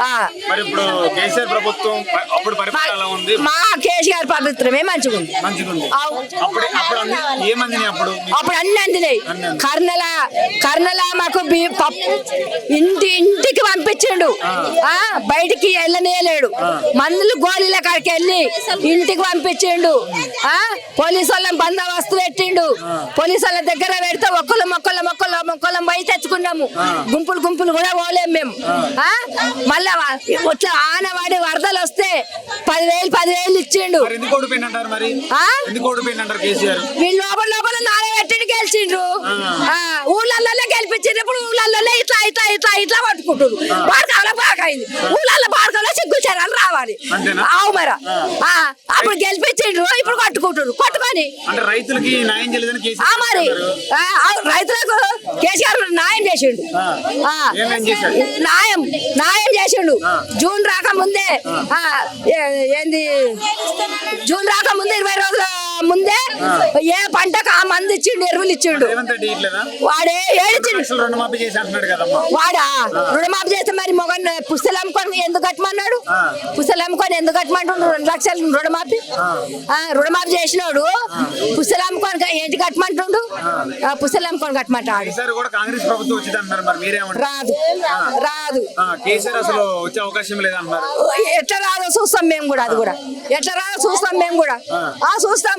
ఆ. మరి ఇప్పుడు కేసీఆర్ ప్రభుత్వం ప- అప్పుడు పరిపాలన ఎలా ఉంది? మా కేసీఆర్ ప్రభుత్వమే మంచిగా ఉంది. మంచిగా ఉంది అవు. అప్పుడు అప్పుడు అన్ని ఏమంది అప్పుడు? అప్పుడు అన్ని అందినాయి. కర్నల కర్నల మాకు ఇంటి ఇంటికి పంపించిండు. ఆ. బయటికి వెళ్ళనేయలేడు. మందులు గోళీల కాడికి వెళ్ళి ఇంటికి పంపించిండు. ఆ పోలీసు వాళ్ళని బందోబస్తు పెట్టిండు. పోలీసు వాళ్ళ దగ్గర పెడితే ఒక్కళ్ళు మొక్కలు మొక్కలు మొక్కలం పోయి తెచ్చుకున్నాము. గుంపులు గుంపులు కూడా పోలేము మేము. మళ్ళా ఇట్లా ఆనవాడి వరదలు వస్తే పదివేలు పదివేలు ఇచ్చిండు. వీళ్ళు లోపల లోపల నానబెట్టి గెలిచిండ్రు. ఆ, ఊళ్ళల్లో గెలిపించిండ్రు. ఇప్పుడు ఊళ్ళల్లో ఇట్లా ఇట్లా ఇట్లా ఇట్లా పట్టుకుంటారు బాడకాల బాగైంది ఊళ్ళల్లో బాడకాలో సిగ్గు చరాలు రావాలి? ఆవు మర. ఆ, అప్పుడు గెలిపించిండ్రు ఇప్పుడు కొట్టుకుంటారు కొట్టుకొని అంటే రైతులకి న్యాయం చేయలేదని ఆ కేసీఆర్ మరి రైతులకు కేసీఆర్ న్యాయం చేసిండు? న్యాయం న్యాయం చేసిండు. జూన్ రాకముందే ఏంది? జూన్ రాకముందే ఇరవై రోజుల ముందే ఏ పంటకు ఆ మంది ఇచ్చిండు ఎరువులు ఇచ్చిండు? వాడే ఏడిచిండు వాడా? రుణమాఫీ చేస్తే మరి మొగన్ పుస్తలు అమ్ముకొని ఎందుకు కట్టమన్నాడు. పుస్తలు అమ్ముకొని ఎందుకు కట్టమంటుండు? రెండు లక్షలు రుణమాఫీ? ఆ, రుణమాఫీ చేసినోడు పుస్తలు అమ్ముకొని ఏంటి కట్టమంటుండు? ఆ, పుస్తలు అమ్ముకొని కట్టమంటాడు. రాదు. రాదు. ఎట్లా రాదో చూస్తాం మేము కూడా అది కూడా. ఎట్లా రాదో చూస్తాం మేము కూడా. ఆ చూస్తాం.